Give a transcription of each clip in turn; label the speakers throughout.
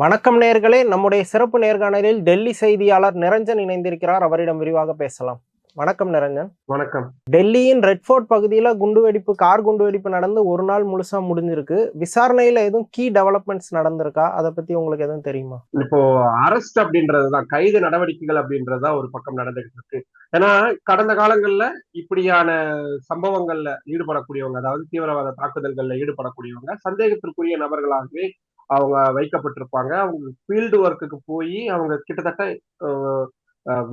Speaker 1: வணக்கம் நேர்களே. நம்முடைய சிறப்பு நேர்காணலில் டெல்லி செய்தியாளர் நிரஞ்சன் இணைந்திருக்கிறார். அவரிடம் விரிவாக பேசலாம். வணக்கம் நிரஞ்சன்.
Speaker 2: வணக்கம்.
Speaker 1: டெல்லியின் ரெட் ஃபோர்ட் பகுதியில் குண்டுவெடிப்பு கார் குண்டுவெடிப்பு நடந்து ஒரு நாள் முழுசா முடிஞ்சிருக்கு. விசாரணையில எதுவும் கீ டெவலப்மெண்ட்ஸ் நடந்திருக்கா? அதை பத்தி உங்களுக்கு எதுவும் தெரியுமா?
Speaker 2: இப்போ அரெஸ்ட் அப்படின்றதுதான் கைது நடவடிக்கைகள் அப்படின்றதுதான் ஒரு பக்கம் நடந்துகிட்டு இருக்கு. ஏன்னா கடந்த காலங்கள்ல இப்படியான சம்பவங்கள்ல ஈடுபடக்கூடியவங்க அதாவது தீவிரவாத தாக்குதல்கள்ல ஈடுபடக்கூடியவங்க சந்தேகத்திற்குரிய நபர்களாகவே அவங்க வைக்கப்பட்டிருப்பாங்க. அவங்க ஃபீல்டு ஒர்க்குக்கு போய் அவங்க கிட்டத்தட்ட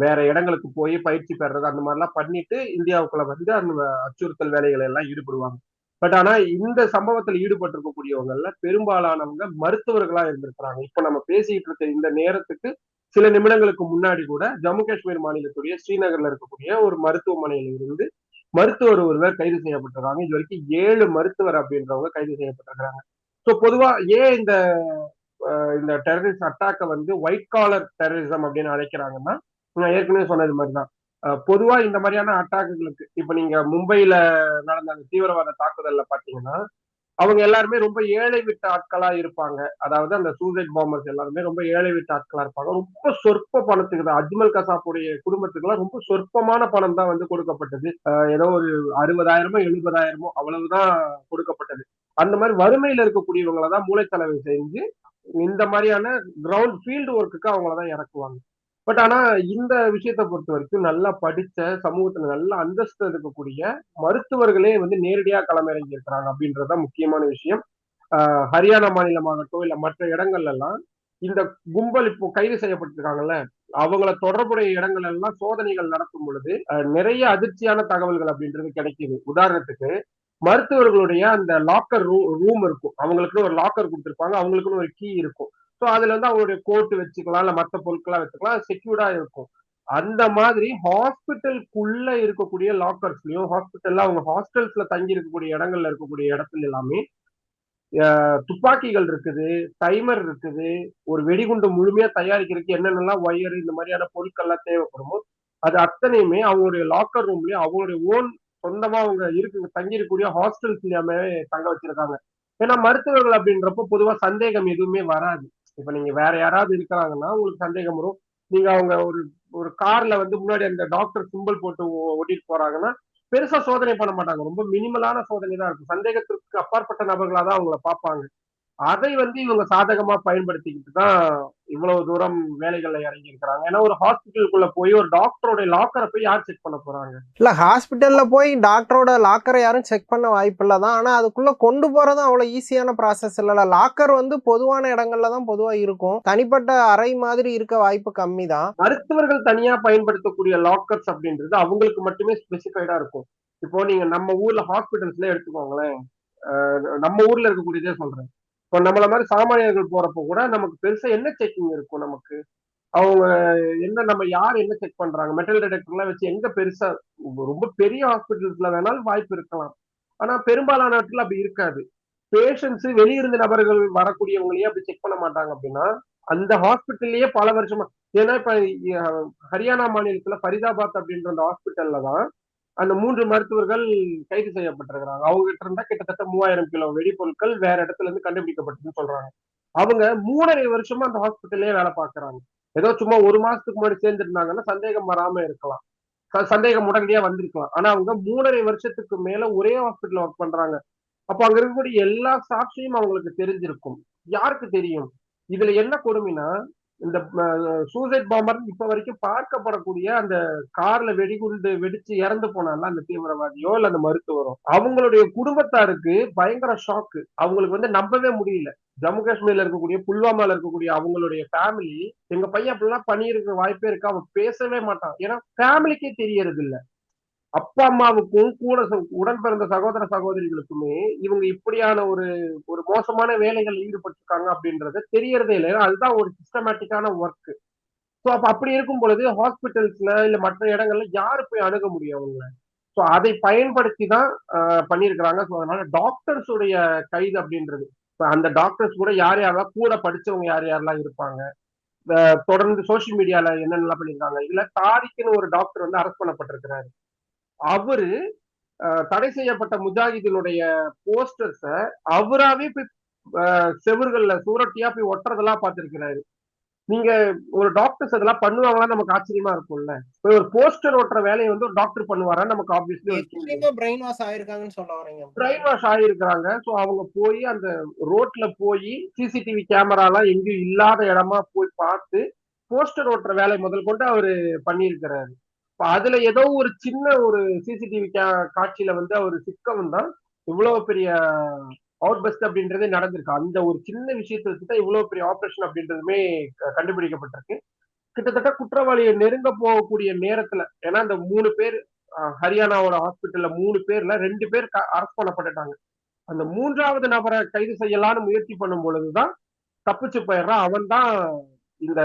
Speaker 2: வேற இடங்களுக்கு போய் பயிற்சி பெறது அந்த மாதிரிலாம் பண்ணிட்டு இந்தியாவுக்குள்ள வந்து அந்த அச்சுறுத்தல் வேலைகளை எல்லாம் ஈடுபடுவாங்க. பட் ஆனா இந்த சம்பவத்தில் ஈடுபட்டிருக்கக்கூடியவங்கல்ல பெரும்பாலானவங்க மருத்துவர்களா இருந்திருக்கிறாங்க. இப்ப நம்ம பேசிட்டு இருக்க இந்த நேரத்துக்கு சில நிமிடங்களுக்கு முன்னாடி கூட ஜம்மு காஷ்மீர் மாநிலத்துடைய ஸ்ரீநகர்ல இருக்கக்கூடிய ஒரு மருத்துவமனையில இருந்து மருத்துவர் ஒருவர் கைது செய்யப்பட்டிருக்காங்க. இது வரைக்கும் ஏழு மருத்துவர் அப்படின்றவங்க கைது செய்யப்பட்டிருக்கிறாங்க. ஸோ பொதுவா ஏன் இந்த இந்த டெரரிஸ்ட் அட்டாக்கை வந்து ஒயிட் காலர் டெரரிசம் அப்படின்னு அழைக்கிறாங்கன்னா நான் ஏற்கனவே சொன்னது மாதிரிதான். தான் பொதுவா இந்த மாதிரியான அட்டாக்குகளுக்கு இப்ப நீங்க மும்பையில நடந்த அந்த தீவிரவாத தாக்குதல்ல பாத்தீங்கன்னா அவங்க எல்லாருமே ரொம்ப ஏழை விட்ட ஆட்களா இருப்பாங்க. அதாவது அந்த சூசைட் பாம்பர்ஸ் எல்லாருமே ரொம்ப ஏழை விட்ட ஆட்களா இருப்பாங்க. ரொம்ப சொற்ப பணத்துக்கு தான் அஜ்மல் கசாப்புடைய குடும்பத்துக்குலாம் ரொம்ப சொற்பமான பணம் தான் வந்து கொடுக்கப்பட்டது. ஏதோ ஒரு அறுபதாயிரமோ எழுபதாயிரமோ அவ்வளவுதான் கொடுக்கப்பட்டது. அந்த மாதிரி வறுமையில இருக்கக்கூடியவங்களை தான் மூளைச்சலவை செஞ்சு இந்த மாதிரியான கிரவுண்ட் ஃபீல்டு ஒர்க்குக்கு அவங்கள தான் இறக்குவாங்க. பட் ஆனா இந்த விஷயத்தை பொறுத்த வரைக்கும் நல்லா படிச்ச சமூகத்துல நல்ல அந்தஸ்து இருக்கக்கூடிய மருத்துவர்களே வந்து நேரடியா களமிறங்கி இருக்கிறாங்க அப்படின்றதுதான் முக்கியமான விஷயம். ஆஹ் ஹரியானா மாநிலமாகட்டும் இல்ல மற்ற இடங்கள்ல எல்லாம் இந்த கும்பல் இப்போ கைது செய்யப்பட்டிருக்காங்கல்ல அவங்கள தொடர்புடைய இடங்கள் எல்லாம் சோதனைகள் நடத்தும் பொழுது நிறைய அதிர்ச்சியான தகவல்கள் அப்படின்றது கிடைக்குது. உதாரணத்துக்கு மருத்துவர்களுடைய அந்த லாக்கர் ரூ ரூம் இருக்கும். அவங்களுக்குன்னு ஒரு லாக்கர் கொடுத்துருப்பாங்க. அவங்களுக்குன்னு ஒரு கீ இருக்கும். ஸோ அதுல வந்து அவங்களுடைய கோட்டு வச்சுக்கலாம் இல்ல மற்ற பொருட்கள்லாம் வச்சுக்கலாம். செக்யூர்டா இருக்கும். அந்த மாதிரி ஹாஸ்பிட்டலுக்குள்ள இருக்கக்கூடிய லாக்கர்ஸ்லயும் ஹாஸ்பிட்டல்ல அவங்க ஹாஸ்டல்ஸ்ல தங்கி இருக்கக்கூடிய இடங்கள்ல இருக்கக்கூடிய இடத்துல எல்லாமே துப்பாக்கிகள் இருக்குது டைமர் இருக்குது. ஒரு வெடிகுண்டு முழுமையா தயாரிக்கிறதுக்கு என்னென்னலாம் ஒயர் இந்த மாதிரியான பொருட்கள்லாம் தேவைப்படுமோ அது அத்தனையுமே அவங்களுடைய லாக்கர் ரூம்லயும் அவங்களுடைய ஓன் சொந்தமா அவங்க இருக்கு தங்கியிருக்கக்கூடிய ஹாஸ்டல்ஸ் இல்லாமவே தங்க வச்சிருக்காங்க. ஏன்னா மருத்துவர்கள் அப்படின்றப்போ பொதுவா சந்தேகம் எதுவுமே வராது. இப்ப நீங்க வேற யாராவது இருக்கிறாங்கன்னா உங்களுக்கு சந்தேகம் வரும். நீங்க அவங்க ஒரு ஒரு கார்ல வந்து முன்னாடி அந்த டாக்டர் சிம்பிள் போட்டு ஓ- ஓட்டிட்டு போறாங்கன்னா பெருசா சோதனை பண்ண மாட்டாங்க. ரொம்ப மினிமலான சோதனை தான் இருக்கும். சந்தேகத்திற்கு அப்பாற்பட்ட நபர்களா தான் அவங்கள பார்ப்பாங்க. அதை வந்து இவங்க சாதகமா பயன்படுத்திக்கிட்டு தான் இவ்வளவு தூரம் வேலைகள்ல இறங்கி இருக்கிறாங்க ஏன்னா ஒரு ஹாஸ்பிட்டலுக்குள்ள போய் ஒரு டாக்டரோட லாக்கரை போய் யார் செக் பண்ண போறாங்க?
Speaker 1: இல்ல ஹாஸ்பிட்டல்ல போய் டாக்டரோட லாக்கரை யாரும் செக் பண்ண வாய்ப்பு இல்லை தான். ஆனா அதுக்குள்ள கொண்டு போறதும் அவ்வளவு ஈஸியான ப்ராசஸ் இல்லைல்ல லாக்கர் வந்து பொதுவான இடங்கள்ல தான் பொதுவா இருக்கும். தனிப்பட்ட அறை மாதிரி இருக்க வாய்ப்பு கம்மி தான்.
Speaker 2: மருத்துவர்கள் தனியா பயன்படுத்தக்கூடிய லாக்கர்ஸ் அப்படின்றது அவங்களுக்கு மட்டுமே ஸ்பெசிஃபைடா இருக்கும். இப்போ நீங்க நம்ம ஊர்ல ஹாஸ்பிட்டல்ஸ்ல எடுத்துக்கோங்களேன். நம்ம ஊர்ல இருக்கக்கூடியதே சொல்றேன். இப்போ நம்மள மாதிரி சாமானியர்கள் போறப்போ கூட நமக்கு பெருசா என்ன செக்கிங் இருக்கும் நமக்கு? அவங்க என்ன நம்ம யார் என்ன செக் பண்றாங்க? மெட்டல் டிடெக்டர்லாம் வச்சு எங்க பெருசா ரொம்ப பெரிய ஹாஸ்பிட்டல்ஸ்ல வேணாலும் வாய்ப்பு இருக்கலாம். ஆனா பெரும்பாலான இடத்துல அப்படி இருக்காது. பேஷண்ட்ஸ் வெளியிருந்து நபர்கள் வரக்கூடியவங்களையே அப்படி செக் பண்ண மாட்டாங்க அப்படின்னா அந்த ஹாஸ்பிட்டல்லயே பல வருஷமா ஏன்னா இப்ப ஹரியானா மாநிலத்துல ஃபரிதாபாத் அப்படின்ற அந்த ஹாஸ்பிட்டல்ல தான் அந்த மூன்று மருத்துவர்கள் கைது செய்யப்பட்டிருக்கிறாங்க. அவங்க கிட்ட இருந்தா கிட்டத்தட்ட மூவாயிரம் கிலோ வெடிபொருட்கள் வேற இடத்துல இருந்து கண்டுபிடிக்கப்பட்டதுன்னு சொல்றாங்க. அவங்க மூணரை வருஷமா அந்த ஹாஸ்பிட்டல்லே வேலை பார்க்கறாங்க. ஏதோ சும்மா ஒரு மாசத்துக்கு முன்னாடி சேர்ந்துருந்தாங்கன்னா சந்தேகம் வராம இருக்கலாம். சந்தேகம் உடனடியா வந்திருக்கலாம். ஆனா அவங்க மூணரை வருஷத்துக்கு மேல ஒரே ஹாஸ்பிட்டல் ஒர்க் பண்றாங்க. அப்ப அங்க இருக்கக்கூடிய எல்லா சாட்சியும் அவங்களுக்கு தெரிஞ்சிருக்கும். யாருக்கு தெரியும்? இதுல என்ன கொடுமைனா இந்த சூசைட் பாம்பர் இப்ப வரைக்கும் பார்க்கப்படக்கூடிய அந்த கார்ல வெடிகுண்டு வெடிச்சு இறந்து போனால அந்த தீவிரவாதியோ இல்ல அந்த மருத்துவரோ? அவங்களுடைய குடும்பத்தாருக்கு பயங்கர ஷாக்கு. அவங்களுக்கு வந்து நம்பவே முடியல. ஜம்மு காஷ்மீர்ல இருக்கக்கூடிய புல்வாமால இருக்கக்கூடிய அவங்களுடைய ஃபேமிலி எங்க பையன் அப்படிலாம் பண்ணியிருக்க வாய்ப்பே இருக்கு. அவன் பேசவே மாட்டான். ஏன்னா ஃபேமிலிக்கே தெரியறது இல்ல அப்பா அம்மாவுக்கும் கூட உடன் பிறந்த சகோதர சகோதரிகளுக்குமே இவங்க இப்படியான ஒரு ஒரு மோசமான வேலைகள் ஈடுபட்டிருக்காங்க அப்படின்றத தெரியறதே இல்லை. அதுதான் ஒரு சிஸ்டமேட்டிக்கான ஒர்க் ஸோ அப்ப அப்படி இருக்கும் பொழுது ஹாஸ்பிட்டல்ஸ்ல இல்ல மற்ற இடங்கள்ல யாரு போய் அணுக முடியும் அவங்க ஸோ அதை பயன்படுத்தி தான் ஆஹ், பண்ணியிருக்கிறாங்க. ஸோ அதனால டாக்டர்ஸ் உடைய கைது அப்படின்றது. இப்போ அந்த டாக்டர்ஸ் கூட யார் யாரெல்லாம் கூட படிச்சவங்க யார் யாரெல்லாம் இருப்பாங்க? தொடர்ந்து சோசியல் மீடியால என்னென்னலாம் பண்ணியிருக்காங்க? இதுல தாரிக்குன்னு ஒரு டாக்டர் வந்து அரெஸ்ட் பண்ணப்பட்டிருக்கிறாரு. அவரு தடை செய்யப்பட்ட முஜாஹிதினுடைய போஸ்டர்ஸ அவராவே போய் செவுர்கள்ல சூரட்டியா போய் ஒட்டுறதெல்லாம் பார்த்திருக்கிறாரு. நீங்க ஒரு டாக்டர்ஸ் அதெல்லாம் பண்ணுவாங்களா நமக்கு ஆச்சரியமா இருக்கும்ல. ஒரு போஸ்டர் ஓட்டுற வேலையை வந்து ஒரு டாக்டர் பண்ணுவாரா நமக்கு ஆப்வியஸ்லி
Speaker 1: பிரெயின் வாஷ் ஆயிருக்காங்கன்னு சொல்ல வரீங்க.
Speaker 2: பிரைன் வாஷ் ஆகியிருக்கிறாங்க ஸோ அவங்க போய் அந்த ரோட்ல போய் சிசிடிவி கேமராலாம் எங்கேயும் இல்லாத இடமா போய் பார்த்து போஸ்டர் ஓட்டுற வேலை முதல் கொண்டு அவரு பண்ணியிருக்கிறாரு. அதுல ஏதோ ஒரு சின்ன ஒரு சிசிடிவி காட்சியில வந்து அவர் சிக்கவும் தான் இவ்வளவு பெரிய அவுட் பஸ்ட் அப்படின்றதே நடந்திருக்கு. அந்த ஒரு சின்ன விஷயத்தை வச்சு தான் இவ்வளவு பெரிய ஆபரேஷன் அப்படின்றதுமே க- கண்டுபிடிக்கப்பட்டிருக்கு. கிட்டத்தட்ட குற்றவாளியை நெருங்க போகக்கூடிய நேரத்துல ஏன்னா அந்த மூணு பேர் ஹரியானாவோட ஹாஸ்பிட்டல்ல மூணு பேர்ல ரெண்டு பேர் அரெஸ்ட் பண்ணப்பட்டுட்டாங்க. அந்த மூன்றாவது நபரை கைது செய்யலான்னு முயற்சி பண்ணும் பொழுதுதான் தப்பிச்சு போயிடுறான். அவன் தான் இந்த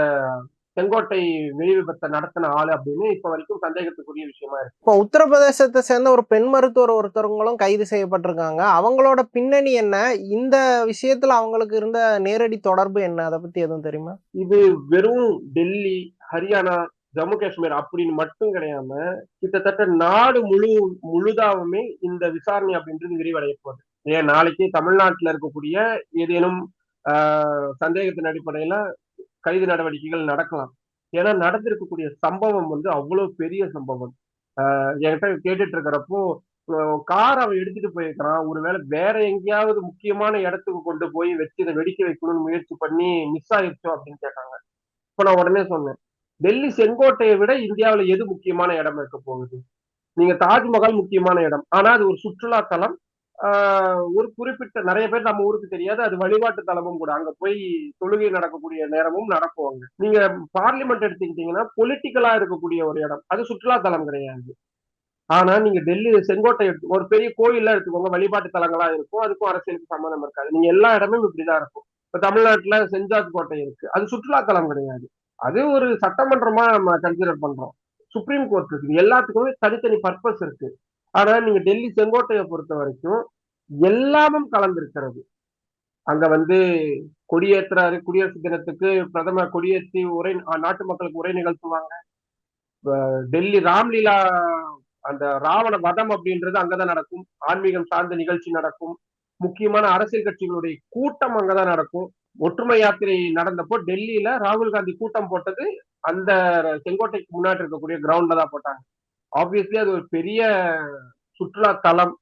Speaker 2: செங்கோட்டை வெடி விபத்தை நடத்தின ஆளு அப்படின்னு இப்ப வரைக்கும் சந்தேகத்துக்குரிய விஷயமா இருக்கு.
Speaker 1: இப்போ உத்தரப்பிரதேசத்தை சேர்ந்த ஒரு பெண் மருத்துவர் ஒருத்தவங்களும் கைது செய்யப்பட்டிருக்காங்க. அவங்களோட பின்னணி என்ன? இந்த விஷயத்துல அவங்களுக்கு இருந்த நேரடி தொடர்பு என்ன? அதை பத்தி எதுவும் தெரியுமா?
Speaker 2: இது வெறும் டெல்லி ஹரியானா ஜம்மு காஷ்மீர் அப்படின்னு மட்டும் கிடையாம கிட்டத்தட்ட நாடு முழு முழுதாவுமே இந்த விசாரணை அப்படின்றது விரிவடைய போகுது. ஏன்? நாளைக்கு தமிழ்நாட்டுல இருக்கக்கூடிய ஏதேனும் சந்தேகத்தின் அடிப்படையில கைது நடவடிக்கைகள் நடக்கலாம். ஏன்னா நடந்திருக்கக்கூடிய சம்பவம் வந்து அவ்வளவு பெரிய சம்பவம். ஆஹ், என்கிட்ட கேட்டுட்டு இருக்கிறப்போ கார் அவன் எடுத்துட்டு போயிருக்கிறான். ஒருவேளை வேற எங்கேயாவது முக்கியமான இடத்துக்கு கொண்டு போய் வச்சு இதை வெடிக்க வைக்கணும்னு முயற்சி பண்ணி மிஸ் ஆயிருச்சோ அப்படின்னு கேட்டாங்க. இப்ப நான் உடனே சொன்னேன் டெல்லி செங்கோட்டையை விட இந்தியாவுல எது முக்கியமான இடம் இருக்க போகுது? நீங்க தாஜ்மஹால் முக்கியமான இடம். ஆனா அது ஒரு சுற்றுலா தலம் ஒரு குறிப்பிட்ட நிறைய பேர் நம்ம ஊருக்கு தெரியாது அது வழிபாட்டு தலமும் கூட. அங்க போய் தொழுகை நடக்கக்கூடிய நேரமும் நடக்குவாங்க நீங்க பார்லிமெண்ட் எடுத்துக்கிட்டீங்கன்னா பொலிட்டிக்கலா இருக்கக்கூடிய ஒரு இடம். அது சுற்றுலா தலம் கிடையாது. ஆனா நீங்க டெல்லி செங்கோட்டை எடுத்து ஒரு பெரிய கோயில்லாம் எடுத்துக்கோங்க வழிபாட்டு தலங்களா இருக்கும். அதுக்கும் அரசியலுக்கு சம்மந்தம் இருக்காது. நீங்க எல்லா இடமும் இப்படிதான் இருக்கும். இப்ப தமிழ்நாட்டுல செஞ்சாத் கோட்டை இருக்கு. அது சுற்றுலா தலம் கிடையாது. அது ஒரு சட்டமன்றமா நம்ம கன்சிடர் பண்றோம். சுப்ரீம் கோர்ட் இருக்கு. எல்லாத்துக்குமே தனித்தனி பர்பஸ் இருக்கு. ஆனா நீங்க டெல்லி செங்கோட்டையை பொறுத்த வரைக்கும் எல்லாமும் கலந்திருக்கிறது. அங்க வந்து கொடியேற்றுறாரு குடியரசு தினத்துக்கு பிரதமர் கொடியேற்றி உரை நாட்டு மக்களுக்கு உரை நிகழ்த்துவாங்க. டெல்லி ராம்லீலா அந்த ராவண வதம் அப்படின்றது அங்கதான் நடக்கும். ஆன்மீகம் சார்ந்த நிகழ்ச்சி நடக்கும். முக்கியமான அரசியல் கட்சிகளுடைய கூட்டம் அங்கதான் நடக்கும். ஒற்றுமை யாத்திரை நடந்தப்போ டெல்லியில ராகுல் காந்தி கூட்டம் போட்டது அந்த செங்கோட்டைக்கு முன்னாடி இருக்கக்கூடிய கிரவுண்ட்ல தான் போட்டாங்க. ஆப்வியஸ்லி அது ஒரு பெரிய சுற்றுலா தலம்.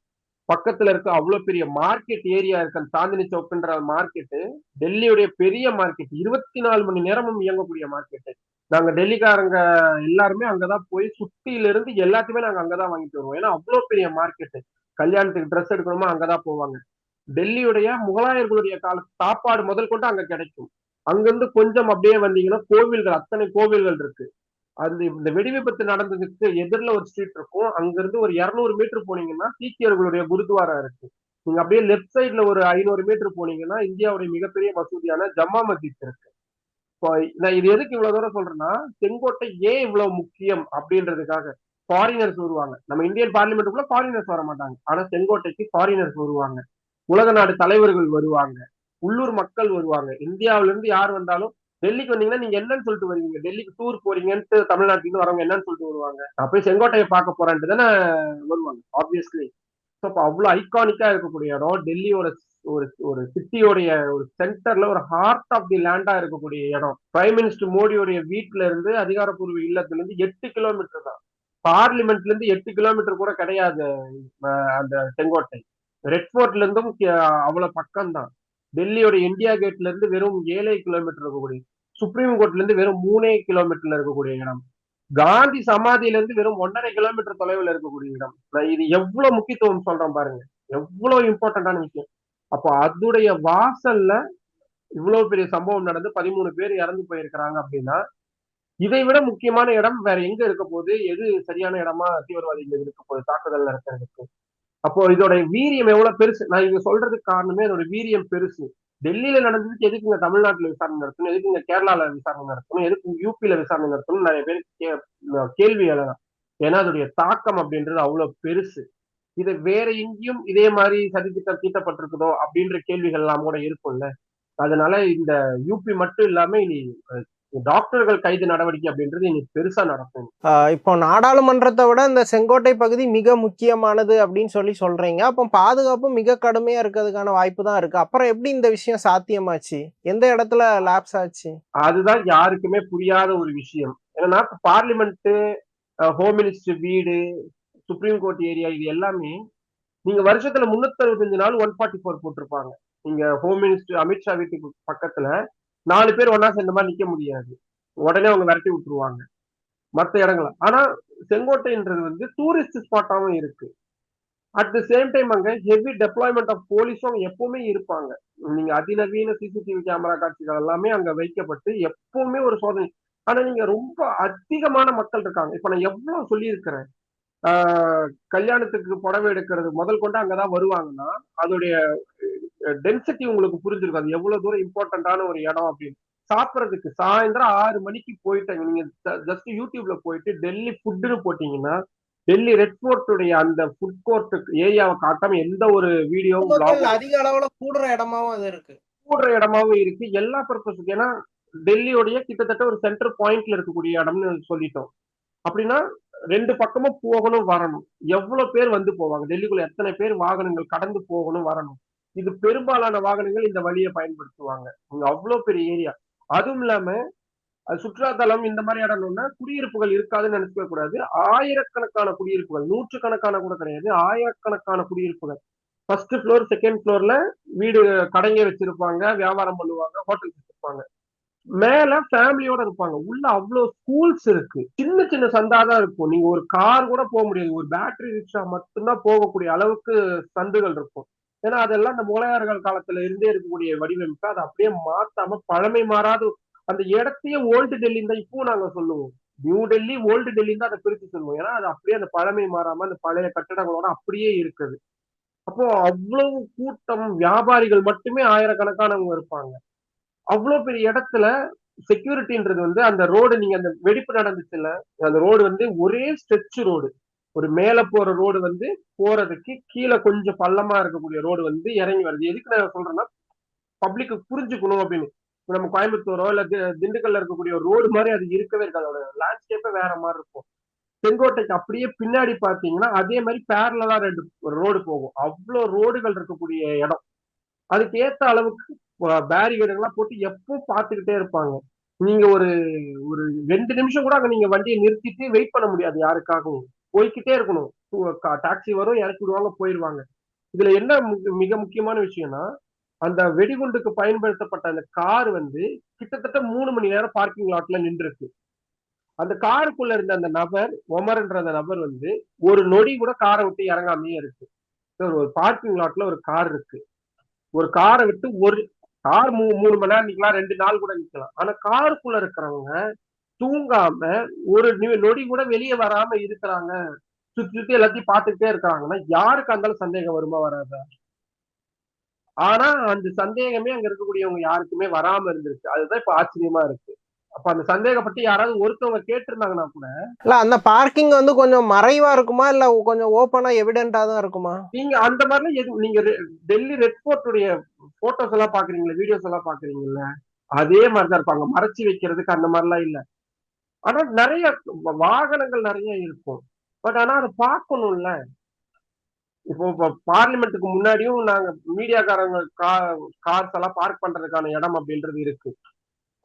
Speaker 2: பக்கத்துல இருக்க அவ்வளவு பெரிய மார்க்கெட் ஏரியா இருக்கு. அந்த சாந்தினி சௌக்குன்ற மார்க்கெட்டு டெல்லியுடைய பெரிய மார்க்கெட் இருபத்தி நாலு மணி நேரமும் இயங்கக்கூடிய மார்க்கெட்டு நாங்க டெல்லிக்காரங்க எல்லாருமே அங்கதான் போய் சுத்தியில இருந்து எல்லாத்தையுமே நாங்க அங்கதான் வாங்கிட்டு வருவோம். ஏன்னா அவ்வளவு பெரிய மார்க்கெட்டு கல்யாணத்துக்கு ட்ரெஸ் எடுக்கணுமா அங்கதான் போவாங்க. டெல்லியுடைய முகலாயர்களுடைய கால சாப்பாடு முதல் கொண்டு அங்க கிடைக்கும். அங்கிருந்து கொஞ்சம் அப்படியே வந்தீங்கன்னா கோவில்கள் அத்தனை கோவில்கள் இருக்கு. அந்த இந்த வெடி விபத்து நடந்ததுக்கு எதிரில் ஒரு ஸ்ட்ரீட் இருக்கும். அங்கிருந்து ஒரு இரநூறு மீட்டர் போனீங்கன்னா சீக்கியர்களுடைய குருத்வாரா இருக்கு. நீங்க அப்படியே லெஃப்ட் சைட்ல ஒரு ஐநூறு மீட்டர் போனீங்கன்னா இந்தியாவுடைய மிகப்பெரிய மசூதியான ஜம்மா மஸ்ஜித் இருக்கு. இப்போ நான் இது எதுக்கு இவ்வளவு தூரம் சொல்றேன்னா செங்கோட்டை ஏன் இவ்வளவு முக்கியம் அப்படின்றதுக்காக ஃபாரினர்ஸ் வருவாங்க. நம்ம இந்தியன் பார்லிமெண்ட்டுக்குள்ள ஃபாரினர்ஸ் வர மாட்டாங்க. ஆனா செங்கோட்டைக்கு ஃபாரினர்ஸ் வருவாங்க. உலக நாடு தலைவர்கள் வருவாங்க. உள்ளூர் மக்கள் வருவாங்க. இந்தியாவில இருந்து யார் வந்தாலும் டெல்லிக்கு வந்தீங்கன்னா நீங்க என்னன்னு சொல்லிட்டு வருவீங்க. டெல்லிக்கு டூர் போறீங்கன்ட்டு தமிழ்நாட்டுல இருந்து வரவங்க என்னன்னு சொல்லிட்டு வருவாங்க. நான் போய் செங்கோட்டையை பார்க்க போறேன்ட்டு தானே வருவாங்க ஆப்வியஸ்லி ஸோ அப்போ அவ்வளோ ஐகானிக்கா இருக்கக்கூடிய இடம் டெல்லியோட ஒரு ஒரு சிட்டியோடைய ஒரு சென்டர்ல ஒரு ஹார்ட் ஆஃப் தி லேண்டா இருக்கக்கூடிய இடம். பிரைம் மினிஸ்டர் மோடியோடைய வீட்டுல இருந்து அதிகாரப்பூர்வ இல்லத்துல இருந்து எட்டு கிலோமீட்டர் தான். பார்லிமெண்ட்ல இருந்து எட்டு கிலோமீட்டர் கூட கிடையாது அந்த செங்கோட்டை. ரெட் ஃபோர்ட்ல இருந்தும் அவ்வளவு பக்கம் தான் டெல்லியோட இந்தியா கேட்ல இருந்து வெறும் ஏழே கிலோமீட்டர் இருக்கக்கூடிய சுப்ரீம் கோர்ட்ல இருந்து வெறும் மூணே கிலோமீட்டர்ல இருக்கக்கூடிய இடம். காந்தி சமாதியில இருந்து வெறும் ஒன்றரை கிலோமீட்டர் தொலைவில் இருக்கக்கூடிய இடம். நான் இது எவ்வளவு முக்கியத்துவம் சொல்றேன் பாருங்க. எவ்வளவு இம்பார்ட்டன்டான விஷயம். அப்போ அதுடைய வாசல்ல இவ்வளவு பெரிய சம்பவம் நடந்து பதிமூணு பேர் இறந்து போயிருக்கிறாங்க அப்படின்னா இதை விட முக்கியமான இடம் வேற எங்க இருக்க போகுது? எது சரியான இடமா தீவிரவாதிகள் இருக்க போகுது? தாக்குதல் நடத்துறதுக்கு. அப்போ இதோட வீரியம் எவ்வளவு பெருசு? நான் இது சொல்றதுக்கு காரணமே இதோட வீரியம் பெருசு. டெல்லியில நடந்ததுக்கு எதுக்குங்க தமிழ்நாட்டுல விசாரணை நடத்தணும்? எதுக்குங்க கேரளால விசாரணை நடத்தணும்? எதுக்கு யூபியில விசாரணை நடத்தணும் நிறைய பேர் கே- கேள்வி எழலாம் ஏன்னா அதோடைய தாக்கம் அப்படின்றது அவ்வளவு பெருசு. இது வேற எங்கேயும் இதே மாதிரி சதித்திட்டம் தீட்டப்பட்டிருக்குதோ அப்படின்ற கேள்விகள் எல்லாம் கூட இருக்கும்ல. அதனால இந்த யூபி மட்டும் இல்லாம இனி டாக்டர்கள் கைது நடவடிக்கை அப்படின்றது இன்னைக்கு பெருசா நடக்கும்.
Speaker 1: இப்போ நாடாளுமன்றத்தை விட இந்த செங்கோட்டை பகுதி மிக முக்கியமானது அப்படின்னு சொல்லி சொல்றீங்க. அப்போ பாதுகாப்பு மிக கடுமையா இருக்கிறதுக்கான வாய்ப்பு தான் இருக்கு. அப்புறம் எப்படி இந்த விஷயம் சாத்தியமாச்சு? எந்த இடத்துல லேப்ஸ் ஆச்சு?
Speaker 2: அதுதான் யாருக்குமே புரியாத ஒரு விஷயம். ஏன்னா பார்லிமெண்ட் ஹோம் மினிஸ்டர் வீடு சுப்ரீம் கோர்ட் ஏரியா இது எல்லாமே நீங்க வருஷத்துல முன்னூத்தி அறுபத்தஞ்சு நாள் ஒன் ஃபார்ட்டி ஃபோர் போட்டிருப்பாங்க. நீங்க ஹோம் மினிஸ்டர் அமித்ஷா வீட்டுக்கு பக்கத்துல நாலு பேர் ஒன்னா சேர்ந்த மாதிரி நிக்க முடியாது. உடனே அவங்க விரட்டி விட்டுருவாங்க. மற்ற இடங்கள. ஆனா செங்கோட்டைன்றது வந்து டூரிஸ்ட் ஸ்பாட்டாவும் இருக்கு. அட் த சேம் டைம் அங்க ஹெவி டெப்ளாய்மெண்ட் ஆஃப் போலீஸும் எப்பவுமே இருப்பாங்க. நீங்க அதிநவீன சிசிடிவி கேமரா காட்சிகள் எல்லாமே அங்க வைக்கப்பட்டு எப்பவுமே ஒரு சோதனை. ஆனா நீங்க ரொம்ப அதிகமான மக்கள் இருக்காங்க. இப்ப நான் எவ்வளவு சொல்லியிருக்கிறேன். ஆஹ் கல்யாணத்துக்கு புடவை எடுக்கிறது முதல் கொண்டு அங்கதான் வருவாங்கன்னா அதோடைய டென்சிட்டி உங்களுக்கு புரிஞ்சிருக்கும். அது எவ்வளவு தூரம் இம்பார்ட்டன்டான ஒரு இடம் அப்படின்னு. சாப்பிட்றதுக்கு சாயந்தரம் ஆறு மணிக்கு போயிட்டாங்க நீங்க ஜஸ்ட் யூடியூப்ல போயிட்டு டெல்லி ஃபுட்டுன்னு போட்டீங்கன்னா டெல்லி ரெட் ஃபோர்ட்டுடைய அந்த ஃபுட் கோர்ட் ஏரியாவை காட்டாம எந்த ஒரு வீடியோவும்
Speaker 1: அதிக அளவுல கூடுற இடமாவும் அது இருக்கு.
Speaker 2: கூடுற இடமாவும் இருக்கு. எல்லா பர்பஸுக்கு ஏன்னா டெல்லியோடைய கிட்டத்தட்ட ஒரு சென்டர் பாயிண்ட்ல இருக்கக்கூடிய இடம்னு சொல்லிட்டோம். அப்படின்னா ரெண்டு பக்கமும் போகணும் வரணும். எவ்வளவு பேர் வந்து போவாங்க? டெல்லிக்குள்ள எத்தனை பேர் வாகனங்கள் கடந்து போகணும் வரணும்? இது பெரும்பாலான வாகனங்கள் இந்த வழியை பயன்படுத்துவாங்க. இங்க அவ்வளவு பெரிய ஏரியா. அதுவும் இல்லாம அது சுற்றுலாத்தலம் இந்த மாதிரி இடம்னா குடியிருப்புகள் இருக்காதுன்னு நினைச்சுக்க கூடாது. ஆயிரக்கணக்கான குடியிருப்புகள் நூற்றுக்கணக்கான கூட கிடையாது ஆயிரக்கணக்கான குடியிருப்புகள். ஃபர்ஸ்ட் ஃப்ளோர் செகண்ட் ஃப்ளோர்ல வீடு கடைங்க வச்சிருப்பாங்க வியாபாரம் பண்ணுவாங்க ஹோட்டல் வச்சிருப்பாங்க. மேல ஃபேமிலியோட இருப்பாங்க. உள்ள அவ்வளவு ஸ்கூல்ஸ் இருக்கு. சின்ன சின்ன சந்தா தான் இருக்கும். நீங்க ஒரு கார் கூட போக முடியாது. ஒரு பேட்டரி ரிக்ஷா மட்டும்தான் போகக்கூடிய அளவுக்கு சந்துகள் இருக்கும். ஏன்னா அதெல்லாம் இந்த முகலாயர்கள் காலத்துல இருந்தே இருக்கக்கூடிய வடிவமைப்பு. அதை அப்படியே மாத்தாம பழமை மாறாது அந்த இடத்தையே ஓல்டு டெல்லின்னு தான் இப்பவும் நாங்க சொல்லுவோம். நியூ டெல்லி ஓல்டு டெல்லின்னு தான் அதை பிரித்து சொல்லுவோம். ஏன்னா அது அப்படியே அந்த பழமை மாறாம அந்த பழைய கட்டடங்களோட அப்படியே இருக்குது. அப்போ அவ்வளவு கூட்டம் வியாபாரிகள் மட்டுமே ஆயிரக்கணக்கானவங்க இருப்பாங்க. அவ்வளவு பெரிய இடத்துல செக்யூரிட்டின்றது வந்து அந்த ரோடு நீங்க அந்த வெடிப்பு நடந்துச்சுல்ல அந்த ரோடு வந்து ஒரே ஸ்ட்ரெச் ரோடு ஒரு மேல போற ரோடு வந்து போறதுக்கு கீழே கொஞ்சம் பள்ளமா இருக்கக்கூடிய ரோடு வந்து இறங்கி வருது. எதுக்கு நான் சொல்றேன்னா பப்ளிக்கு புரிஞ்சுக்கணும் அப்படின்னு. நம்ம கோயம்புத்தூரோ இல்ல தி- திண்டுக்கல்ல இருக்கக்கூடிய ரோடு மாதிரி அது இருக்கவே இருக்காது. அதோட லேண்ட்ஸ்கேப்பே வேற மாதிரி இருக்கும். செங்கோட்டைக்கு அப்படியே பின்னாடி பாத்தீங்கன்னா அதே மாதிரி பேரலா ரெண்டு ரோடு போகும். அவ்வளோ ரோடுகள் இருக்கக்கூடிய இடம். அதுக்கு ஏத்த அளவுக்கு பேரிகேடுகள்லாம் போட்டு எப்போ பார்த்துக்கிட்டே இருப்பாங்க. நீங்க ஒரு ஒரு ரெண்டு நிமிஷம் கூட அங்க நீங்க வண்டியை நிறுத்திட்டு வெயிட் பண்ண முடியாது யாருக்காகவும். போய்க்கிட்டே இருக்கணும். டாக்ஸி வரும் இறக்கி விடுவாங்க போயிடுவாங்க இதுல என்ன மிக முக்கியமான விஷயம்னா அந்த வெடிகுண்டுக்கு பயன்படுத்தப்பட்ட அந்த கார் வந்து கிட்டத்தட்ட மூணு மணி நேரம் பார்க்கிங் லாட்ல நின்றுருக்கு. அந்த காருக்குள்ள இருந்த அந்த நபர் ஒமர்ன்ற அந்த நபர் வந்து ஒரு நொடி கூட காரை விட்டு இறங்காமையே இருக்கு. ஒரு பார்க்கிங் லாட்ல ஒரு கார் இருக்கு. ஒரு காரை விட்டு ஒரு கார் மூ மூணு மணி நேரம் நிக்கலாம் ரெண்டு நாள் கூட நிக்கலாம். ஆனா காருக்குள்ள இருக்கிறவங்க தூங்காம ஒரு நொடி கூட வெளியே வராம இருக்கிறாங்க. சுத்தி சுத்தி எல்லாத்தையும் பார்த்துக்கிட்டே இருக்கிறாங்கன்னா யாருக்கு இருந்தாலும் சந்தேகம் வருமா வராதா? ஆனா அந்த சந்தேகமே அங்க இருக்கக்கூடியவங்க யாருக்குமே வராம இருந்துருச்சு அதுதான் இப்ப ஆச்சரியமா இருக்கு. அப்ப அந்த சந்தேகப்பட்டு யாராவது ஒருத்தவங்க கேட்டிருந்தாங்கன்னா கூட
Speaker 1: இல்ல அந்த பார்க்கிங் வந்து கொஞ்சம் மறைவா இருக்குமா? இல்ல கொஞ்சம் ஓப்பனா எவிடென்டா தான் இருக்குமா?
Speaker 2: நீங்க அந்த மாதிரிலாம் எது நீங்க டெல்லி ரெட் ஃபோர்ட்டுடைய போட்டோஸ் எல்லாம் பாக்குறீங்களா வீடியோஸ் எல்லாம் பாக்குறீங்கல்ல அதே மாதிரிதான் இருப்பாங்க. மறைச்சு வைக்கிறதுக்கு அந்த மாதிரிலாம் இல்ல. ஆனா நிறைய வாகனங்கள் நிறைய இருக்கும். பட் ஆனா அதை பார்க்கணும்ல. இப்போ இப்போ பார்லிமெண்ட்டுக்கு முன்னாடியும் நாங்க மீடியாக்காரங்க கார்ஸ் எல்லாம் பார்க் பண்றதுக்கான இடம் அப்படின்றது இருக்கு.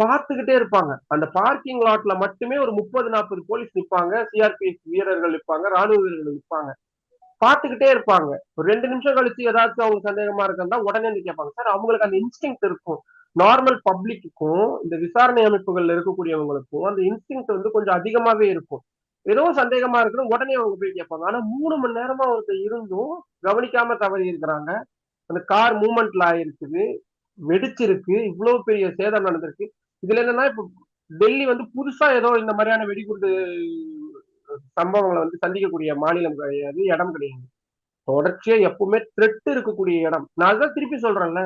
Speaker 2: பார்த்துக்கிட்டே இருப்பாங்க. அந்த பார்க்கிங் லாட்ல மட்டுமே ஒரு முப்பது நாற்பது போலீஸ் நிற்பாங்க சிஆர்பிஎஃப் வீரர்கள் நிற்பாங்க ராணுவ வீரர்கள் நிற்பாங்க பார்த்துக்கிட்டே இருப்பாங்க. ஒரு ரெண்டு நிமிஷம் கழிச்சு ஏதாச்சும் அவங்க சந்தேகமா இருக்கா உடனே வந்து கேட்பாங்க. சார் அவங்களுக்கு அந்த இன்ஸ்டிங் இருக்கும். நார்மல் பப்ளிக்குக்கும் இந்த விசாரணை அமைப்புகள்ல இருக்கக்கூடியவங்களுக்கும் அந்த இன்ஸ்டிங் வந்து கொஞ்சம் அதிகமாவே இருக்கும். ஏதோ சந்தேகமா இருக்குன்னு உடனே அவங்க போய் கேட்பாங்க. ஆனா மூணு மணி நேரமா ஒருத்தர் இருந்தும் கவனிக்காம தவறி இருக்கிறாங்க. அந்த கார் மூமெண்ட்ல ஆயிருக்குது. வெடிச்சிருக்கு. இவ்வளவு பெரிய சேதம் நடந்திருக்கு. இதுல என்னன்னா இப்ப டெல்லி வந்து புதுசா ஏதோ இந்த மாதிரியான வெடிகுண்டு சம்பவங்களை வந்து சந்திக்கக்கூடிய மாநிலம் கிடையாது இடம் கிடையாது. தொடர்ச்சியா எப்பவுமே த்ரெட் இருக்கக்கூடிய இடம். நான் அதான் திருப்பி சொல்றேன்ல.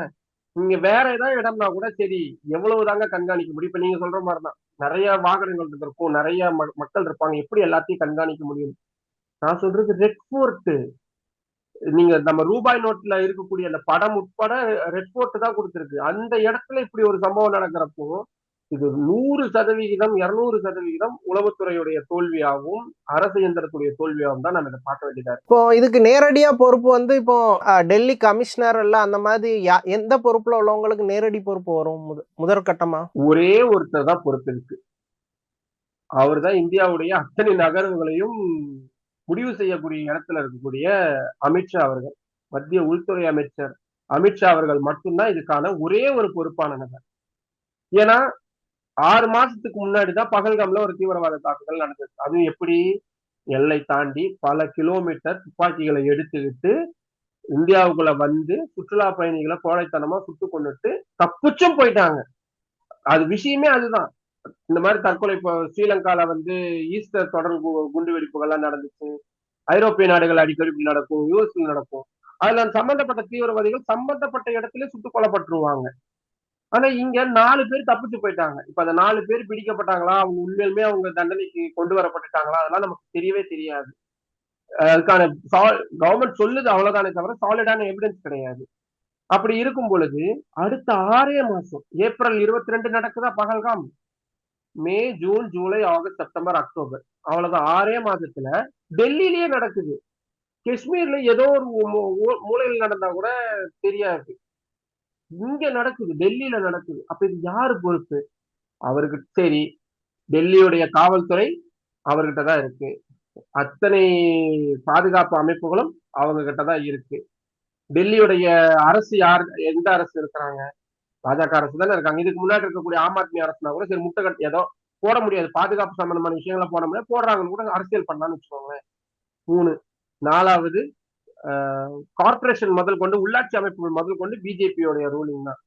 Speaker 2: நீங்க வேற ஏதாவது இடம்னா கூட சரி எவ்வளவு தாங்க கண்காணிக்க முடியும் இப்ப நீங்க சொல்ற மாதிரிதான். நிறைய வாகனங்கள் இருக்கும் நிறைய ம- மக்கள் இருப்பாங்க. எப்படி எல்லாத்தையும் கண்காணிக்க முடியும்? நான் சொல்றது ரெட் ஃபோர்ட் நீங்க நம்ம ரூபாய் நோட்ல இருக்கக்கூடிய அந்த படம் உட்பட ரெட் ஃபோர்ட் தான் கொடுத்துருக்கு. அந்த இடத்துல இப்படி ஒரு சம்பவம் நடக்கிறப்போ இது நூறு சதவிகிதம் இருநூறு சதவிகிதம் உளவுத்துறையுடைய தோல்வியாகவும் அரசு இயந்திரத்துடைய தோல்வியாகவும் தான் நம்ம இதை பார்க்க வேண்டியதா இருக்கு.
Speaker 1: இப்போ இதுக்கு நேரடியா பொறுப்பு வந்து இப்போ டெல்லி கமிஷனர் எல்லாம் அந்த மாதிரி எந்த பொறுப்புல உள்ளவங்களுக்கு நேரடி பொறுப்பு வரும்? முத- முதற்கட்டமா
Speaker 2: ஒரே ஒருத்தர் தான் பொறுப்பு இருக்கு. அவர் தான் இந்தியாவுடைய அத்தனை நகர்வுகளையும் முடிவு செய்யக்கூடிய இடத்துல இருக்கக்கூடிய அமித்ஷா அவர்கள் மத்திய உள்துறை அமைச்சர் அமித்ஷா அவர்கள் மட்டும்தான் இதுக்கான ஒரே ஒரு பொறுப்பான நபர். ஏன்னா ஆறு மாசத்துக்கு முன்னாடி தான் பகல்காம்ல ஒரு தீவிரவாத தாக்குதல் நடந்தது. அதுவும் எப்படி? எல்லை தாண்டி பல கிலோமீட்டர் துப்பாக்கிகளை எடுத்துக்கிட்டு இந்தியாவுக்குள்ள வந்து சுற்றுலா பயணிகளை கோழைத்தனமா சுட்டு கொண்டுட்டு தப்பிச்சும் போயிட்டாங்க. அது விஷயமே அதுதான். இந்த மாதிரி தற்கொலை இப்போ ஸ்ரீலங்கால வந்து ஈஸ்டர் தொடர் கு- குண்டு வெடிப்புகள்லாம் நடந்துச்சு. ஐரோப்பிய நாடுகள் அடிக்கடி இப்படி நடக்கும் யூஎஸ்ல நடக்கும். அதுல சம்பந்தப்பட்ட தீவிரவாதிகள் சம்பந்தப்பட்ட இடத்துல சுட்டுக் கொல்லப்பட்டுருவாங்க. ஆனா இங்க நாலு பேர் தப்பிச்சு போயிட்டாங்க. இப்ப அந்த நாலு பேர் பிடிக்கப்பட்டாங்களா? அவங்க உண்மையிலுமே அவங்க தண்டனைக்கு கொண்டு வரப்பட்டுட்டாங்களா? அதெல்லாம் நமக்கு தெரியவே தெரியாது. அதுக்கான கவர்மெண்ட் சொல்லுது அவ்வளவுதானே தவிர சாலிடான எவிடன்ஸ் கிடையாது. அப்படி இருக்கும் பொழுது அடுத்த ஆறே மாசம் ஏப்ரல் இருபத்தி ரெண்டு நடக்குதா Pahalgam? May June July August September October. அவ்வளவுதான். ஆறே மாசத்துல டெல்லியிலேயே நடக்குது. காஷ்மீர்ல ஏதோ ஒரு மூலையில் நடந்தா கூட தெரியாது. இங்க நடக்குது டெல்லியில நடக்குது. அப்ப இது யாரு பொறுப்பு? அவருக்கு சரி டெல்லியுடைய காவல்துறை அவர்கிட்ட தான் இருக்கு. அத்தனை பாதுகாப்பு அமைப்புகளும் அவங்க கிட்ட தான் இருக்கு. டெல்லியுடைய அரசு யார் எந்த அரசு இருக்கிறாங்க? பாஜக அரசு தானே இருக்காங்க. இதுக்கு முன்னாடி இருக்கக்கூடிய ஆம் ஆத்மி அரசுனா கூட சரி முட்டை கட்டி ஏதோ போட முடியாது. பாதுகாப்பு சம்பந்தமான விஷயங்களை போட முடியாது. போடுறாங்கன்னு கூட அரசியல் பண்ணலாம்னு வச்சுக்கோங்களேன். மூணு. நாலாவது கார்ப்பரேஷன் முதல் கொண்டு உள்ளாட்சி அமைப்புகள் முதல் கொண்டு பிஜேபியோடைய ரூலிங் தான்.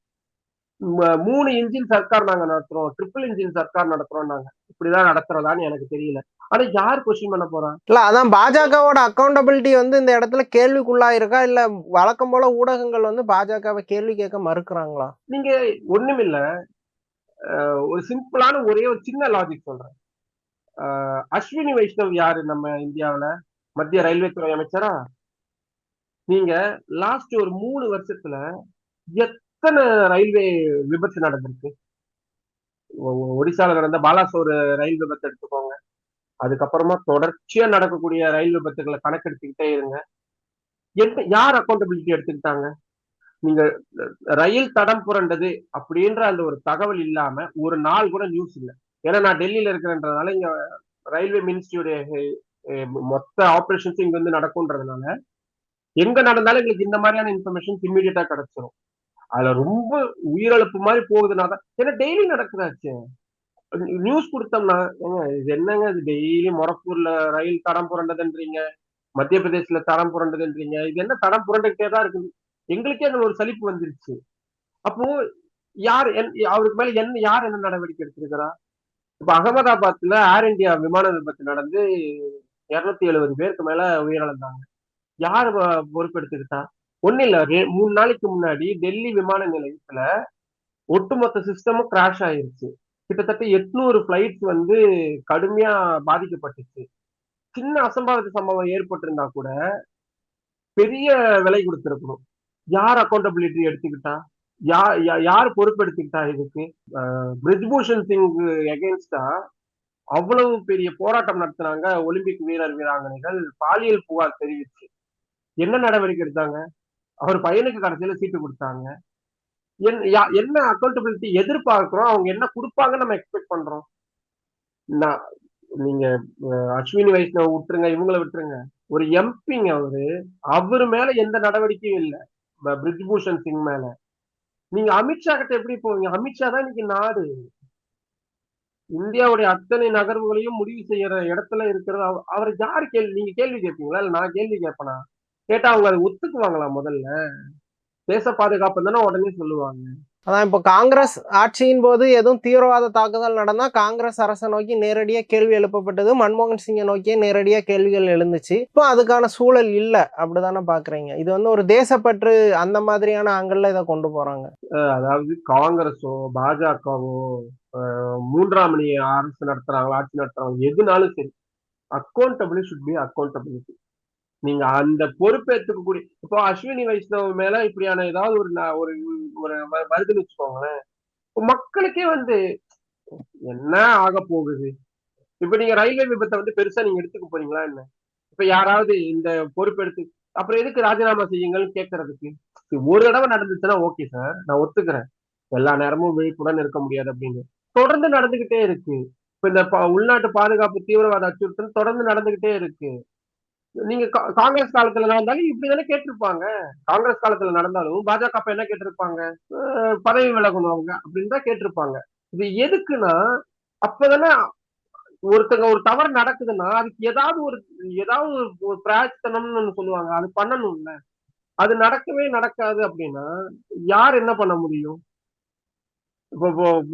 Speaker 2: மூணு இன்ஜின் சர்க்கார் நாங்க நடத்துறோம். ட்ரிபிள் இன்ஜின் சர்க்கார் நடத்துறோம் நாங்க. இப்படிதான் நடத்துறதான்னு எனக்கு தெரியல. ஆனா யார் கொஸ்டின் பண்ண போறா?
Speaker 1: இல்ல அதான் பாஜகவோட அக்கௌண்டபிலிட்டி வந்து இந்த இடத்துல கேள்விக்குள்ளாயிருக்கா இல்ல வழக்கம் போல ஊடகங்கள் வந்து பாஜகவை கேள்வி கேட்க மறுக்கிறாங்களா?
Speaker 2: நீங்க ஒண்ணுமில்ல. ஒரு சிம்பிளான ஒரே ஒரு சின்ன லாஜிக் சொல்றேன். அஸ்வினி வைஷ்ணவ் யாரு நம்ம இந்தியாவுல? மத்திய ரயில்வே துறை அமைச்சரா? நீங்க லாஸ்ட் ஒரு மூணு வருஷத்துல எத்தனை ரயில்வே விபத்து நடந்திருக்கு? ஒடிசால நடந்த பாலாசோர் ரயில் விபத்து எடுத்துக்கோங்க. அதுக்கப்புறமா தொடர்ச்சியா நடக்கக்கூடிய ரயில் விபத்துகளை கணக்கெடுத்துக்கிட்டே இருங்க. என்ன யார் அக்கௌண்டபிலிட்டி எடுத்துக்கிட்டாங்க? நீங்க ரயில் தடம் புரண்டது அப்படின்ற அந்த ஒரு தகவல் இல்லாம ஒரு நாள் கூட நியூஸ் இல்லை. ஏன்னா நான் டெல்லியில இருக்கிறேன்றதுனால இங்க ரயில்வே மினிஸ்ட்ரியுடைய மொத்த ஆப்ரேஷன்ஸும் இங்க வந்து நடக்கும்ன்றதுனால எங்க நடந்தாலும் எங்களுக்கு இந்த மாதிரியான இன்ஃபர்மேஷன் இம்மிடியட்டா கிடைச்சிடும் அதுல ரொம்ப உயிரிழப்பு மாதிரி போகுதுன்னா தான் ஏன்னா டெய்லி நடக்குதாச்சு நியூஸ் கொடுத்தோம்னா ஏங்க இது என்னங்க இது டெய்லி மொரப்பூர்ல ரயில் தடம் புரண்டதுன்றீங்க மத்திய பிரதேசல தடம் புரண்டதுன்றீங்க இது என்ன தடம் புரண்டுகிட்டே தான் இருக்குது. எங்களுக்கே அந்த ஒரு சலிப்பு வந்துருச்சு. அப்போ யார் என்- அவருக்கு மேல என்ன யார் என்ன நடவடிக்கை எடுத்திருக்கிறா? இப்ப அகமதாபாத்ல ஏர் இந்தியா விமான விபத்து நடந்து இருநூத்தி எழுபது பேருக்கு மேல உயிரிழந்தாங்க. யார் பொறுப்பெடுத்துக்கிட்டா? ஒன்னும் இல்ல ரெ- மூணு நாளைக்கு முன்னாடி டெல்லி விமான நிலையத்துல ஒட்டுமொத்த சிஸ்டமும் கிராஷ் ஆயிருச்சு. கிட்டத்தட்ட எட்நூறு ஃபிளைட்ஸ் வந்து கடுமையா பாதிக்கப்பட்டுச்சு. சின்ன அசம்பாவித சம்பவம் ஏற்பட்டிருந்தா கூட பெரிய விலை கொடுத்துருக்கணும். யார் அக்கௌண்டபிலிட்டி எடுத்துக்கிட்டா? யார் யார் பொறுப்பெடுத்துக்கிட்டா இதுக்கு? பிரிஜ்பூஷன் சிங் எகேன்ஸ்டா அவ்வளவு பெரிய போராட்டம் நடத்தினாங்க. ஒலிம்பிக் வீரர் வீராங்கனைகள் பாலியல் புகார் தெரிவிச்சு. என்ன நடவடிக்கை எடுத்தாங்க? அவர் பையனுக்கு கடைசியில சீட்டு கொடுத்தாங்க. யா- என்ன அக்கௌண்டபிலிட்டி எதிர்பார்க்கிறோம்? அவங்க என்ன கொடுப்பாங்கன்னு நம்ம எக்ஸ்பெக்ட் பண்றோம். நான் நீங்க அஸ்வினி வைஷ்ணவ் விட்டுருங்க இவங்கள விட்டுருங்க. ஒரு எம்பிங்க அவரு அவரு மேல எந்த நடவடிக்கையும் இல்ல. பிரிஜ்பூஷன் சிங் மேல. நீங்க அமித்ஷா கிட்ட எப்படி போவீங்க? அமித்ஷா தான் இன்னைக்கு நாடு. இந்தியாவுடைய அத்தனை நகர்வுகளையும் முடிவு செய்யற இடத்துல இருக்கிறது அவர் யாரு கேள்வி நீங்க கேள்வி கேட்பீங்களா? இல்ல நான் கேள்வி கேட்பேனா? கேட்டா அவங்க அதை ஒத்துக்குவாங்களா முதல்ல? தேச பாதுகாப்பு தானே உடனே சொல்லுவாங்க.
Speaker 1: அதான் இப்போ காங்கிரஸ் ஆட்சியின் போது எதுவும் தீவிரவாத தாக்குதல் நடந்தா காங்கிரஸ் அரசை நோக்கி நேரடியா கேள்வி எழுப்பப்பட்டது. மன்மோகன் சிங்கை நோக்கியே நேரடியா கேள்விகள் எழுந்துச்சு. இப்போ அதுக்கான சூழல் இல்லை. அப்படிதானே பாக்குறீங்க. இது வந்து ஒரு தேசப்பற்று அந்த மாதிரியான ஆங்கிள் இதை கொண்டு போறாங்க.
Speaker 2: அதாவது காங்கிரஸோ பாஜகவோ மூன்றாம் மணி அரசு நடத்துறாங்களா ஆட்சி நடத்துறாங்க எதுனாலும் சரி. அக்கௌண்டபிலிட்டி ஷுட் பி அக்கௌண்டபிலிட்டி நீங்க அந்த பொறுப்பேற்றுக்கக்கூடிய இப்போ அஸ்வினி வைஷ்ணவ மேல இப்படியான ஏதாவது ஒரு ஒரு ஒரு வருதுன்னு வச்சுக்கோங்களேன். இப்போ மக்களுக்கே வந்து என்ன ஆக போகுது? இப்ப நீங்க ரயில்வே விபத்தை வந்து பெருசா நீங்க எடுத்துக்க போறீங்களா என்ன? இப்ப யாராவது இந்த பொறுப்பெடுத்து அப்புறம் எதுக்கு ராஜினாமா செய்யுங்கன்னு கேட்கறதுக்கு ஒரு தடவை நடந்துச்சுன்னா ஓகே சார் நான் ஒத்துக்கிறேன். எல்லா நேரமும் விழிப்புடன் இருக்க முடியாது அப்படின்னு. தொடர்ந்து நடந்துகிட்டே இருக்கு. இப்ப இந்த உள்நாட்டு பாதுகாப்பு தீவிரவாத அச்சுறுத்தல் தொடர்ந்து நடந்துகிட்டே இருக்கு. நீங்க கா- காங்கிரஸ் காலத்துல நடந்தாலும் இப்படிதானே கேட்டிருப்பாங்க. காங்கிரஸ் காலத்துல நடந்தாலும் பாஜக அப்ப என்ன கேட்டிருப்பாங்க? பதவி விலகணும் அவங்க அப்படின்னு தான் கேட்டிருப்பாங்க. இது எதுக்குன்னா அப்பதானே ஒருத்தங்க ஒரு தவறு நடக்குதுன்னா அதுக்கு ஏதாவது ஒரு ஏதாவது ஒரு- ஒரு சொல்லுவாங்க. அது பண்ணணும்ல. அது நடக்கவே நடக்காது அப்படின்னா யார் என்ன பண்ண முடியும்? இப்போ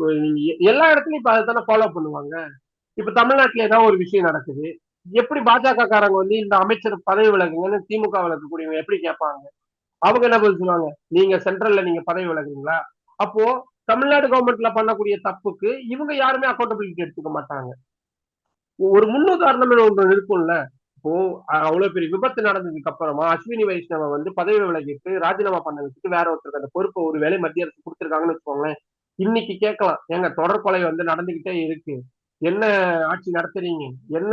Speaker 2: எல்லா இடத்துலயும் இப்ப அதை ஃபாலோ பண்ணுவாங்க. இப்ப தமிழ்நாட்டுல ஏதாவது ஒரு விஷயம் நடக்குது. எப்படி பாஜக காரங்க வந்து இந்த அமைச்சர் பதவி விலகுங்கன்னு திமுக விலகக்கூடியவங்க எப்படி கேட்பாங்க? அவங்க என்ன பதில் சொல்லுவாங்க? நீங்க சென்ட்ரல்ல நீங்க பதவி விலகுறீங்களா? அப்போ தமிழ்நாடு கவர்மெண்ட்ல பண்ணக்கூடிய தப்புக்கு இவங்க யாருமே அக்கௌண்டபிலிட்டி எடுத்துக்க மாட்டாங்க. ஒரு முன்னுதாரணம் ஒன்று இருக்கும்ல? இப்போ அஹ், அவ்வளவு பெரிய விபத்து நடந்ததுக்கு அப்புறமா அஸ்வினி வைஷ்ணவ வந்து பதவி விலகிட்டு ராஜினாமா பண்ண வச்சுட்டு வேற ஒருத்தருக்கு அந்த பொறுப்பை ஒரு வேலை மத்திய அரசு கொடுத்துருக்காங்கன்னு வச்சுக்கோங்களேன். இன்னைக்கு கேட்கலாம். எங்க தொடர் கொலை வந்து நடந்துகிட்டே இருக்கு. என்ன ஆட்சி நடத்துறீங்க? என்ன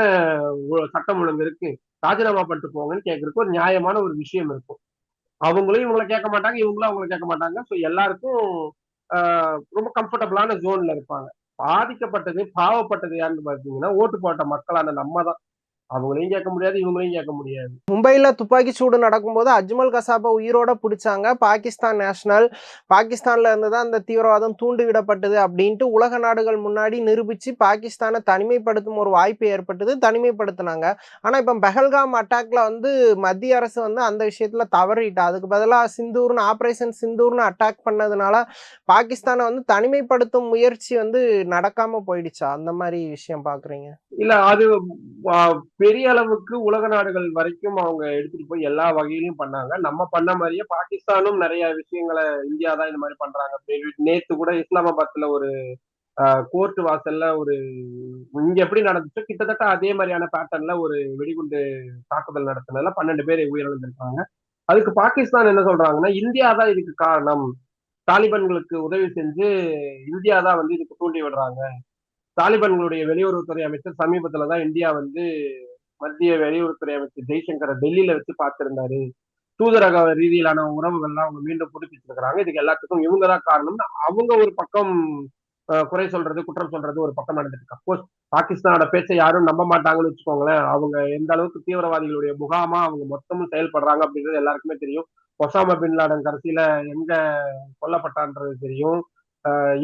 Speaker 2: சட்டம் ஒழுங்கு இருக்கு? ராஜினாமா பண்ணிட்டு போங்கன்னு கேட்கறதுக்கு ஒரு நியாயமான ஒரு விஷயம் இருக்கும். அவங்களும் இவங்களை கேட்க மாட்டாங்க இவங்களும் அவங்களை கேட்க மாட்டாங்க. ஸோ எல்லாருக்கும் ஆஹ், ரொம்ப கம்ஃபர்டபுளான ஜோன்ல இருப்பாங்க. பாதிக்கப்பட்டது பாவப்பட்டது யாருன்னு பார்த்தீங்கன்னா ஓட்டு போட்ட மக்களான நம்ம தான் அவங்களையும் கேட்க முடியாது இவங்களையும் கேட்க முடியாது.
Speaker 1: மும்பையில் துப்பாக்கி சூடு நடக்கும்போது அஜ்மல் கசாபை உயிரோட பிடிச்சாங்க. பாகிஸ்தான் நேஷனல் பாகிஸ்தான்ல இருந்து தான் அந்த தீவிரவாதம் தூண்டிவிடப்பட்டது அப்படின்ட்டு உலக நாடுகள் முன்னாடி நிரூபிச்சு பாகிஸ்தானை தனிமைப்படுத்தும் ஒரு வாய்ப்பு ஏற்பட்டது தனிமைப்படுத்தினாங்க. ஆனால் இப்போ பெஹல்காம் அட்டாக்ல வந்து மத்திய அரசு வந்து அந்த விஷயத்துல தவறிட்டா. அதுக்கு பதிலாக சிந்தூர்னு ஆப்ரேஷன் சிந்தூர்னு அட்டாக் பண்ணதுனால பாகிஸ்தானை வந்து தனிமைப்படுத்தும் முயற்சி வந்து நடக்காம போயிடுச்சா? அந்த மாதிரி விஷயம் பாக்குறீங்க.
Speaker 2: இல்ல அது பெரிய அளவுக்கு உலக நாடுகள் வரைக்கும் அவங்க எடுத்துட்டு போய் எல்லா வகையிலும் பண்ணாங்க. நம்ம பண்ண மாதிரியே பாகிஸ்தானும் நிறைய விஷயங்களை இந்தியா தான் இந்த மாதிரி பண்றாங்க. நேத்து கூட இஸ்லாமாபாத்ல ஒரு கோர்ட் வாசல்ல ஒரு இங்க எப்படி நடந்துச்சோ கிட்டத்தட்ட அதே மாதிரியான பேட்டர்ன்ல ஒரு வெடிகுண்டு தாக்குதல் நடத்தினதுல பன்னெண்டு பேர் உயிரிழந்திருக்காங்க. அதுக்கு பாகிஸ்தான் என்ன சொல்றாங்கன்னா இந்தியா தான் இதுக்கு காரணம். தாலிபான்களுக்கு உதவி செஞ்சு இந்தியா தான் வந்து இதுக்கு தூண்டி விடுறாங்க. தாலிபான்களுடைய வெளியுறவுத்துறை அமைச்சர் சமீபத்துல தான் இந்தியா வந்து மத்திய வெளியுறவுத்துறை அமைச்சர் ஜெய்சங்கரை டெல்லியில வச்சு பார்த்திருந்தாரு. தூதரக ரீதியிலான உறவுகள்லாம் அவங்க மீண்டும் புதுப்பிச்சிருக்கிறாங்க. இதுக்கு எல்லாத்துக்கும் இவங்க தான் காரணம்னு அவங்க ஒரு பக்கம் குறை சொல்றது குற்றம் சொல்றது ஒரு பக்கம் நடந்துட்டு அப்கோர்ஸ் பாகிஸ்தானோட பேச்சை யாரும் நம்ப மாட்டாங்கன்னு வச்சுக்கோங்களேன். அவங்க எந்த அளவுக்கு தீவிரவாதிகளுடைய முகாமா அவங்க மொத்தமும் செயல்படுறாங்க அப்படின்றது எல்லாருக்குமே தெரியும். ஒசாமா பின் லாடன் கடைசியில எங்க கொல்லப்பட்டான்றது தெரியும்.